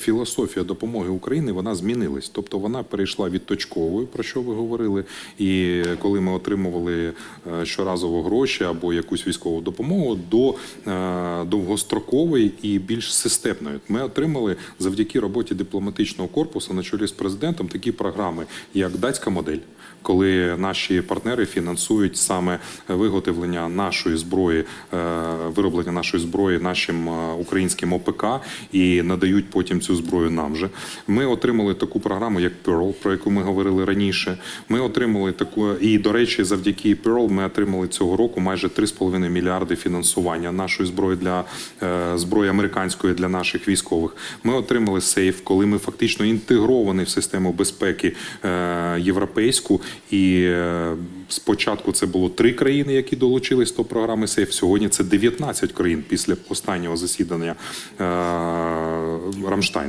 філософія допомоги Україні вона змінилась. Тобто вона перейшла від точкової, про що ви говорили. І коли ми отримували е, щоразово гроші або якусь військову допомогу, до е, довгострокової і більш системної. Ми отримали завдяки роботі дипломатичного корпусу на чолі з президентом такі програми, як датська модель, коли наші партнери фінансують саме виготовлення нашої зброї, е, вироблення нашої зброї нашим українським ОПК і надають потім цю зброю нам же. Ми отримали таку програму, як Pearl, про яку ми говорили раніше. Ми отримали таку, і до речі, завдяки Pearl ми отримали цього року майже 3,5 мільярди фінансування нашої зброї для е, зброї американської для наших військових. Ми отримали сейф, коли ми фактично інтегровані в систему безпеки е, європейську. І е, спочатку це було три країни, які долучились до програми сейф. Сьогодні це 19 країн після останнього засідання Рамштайну.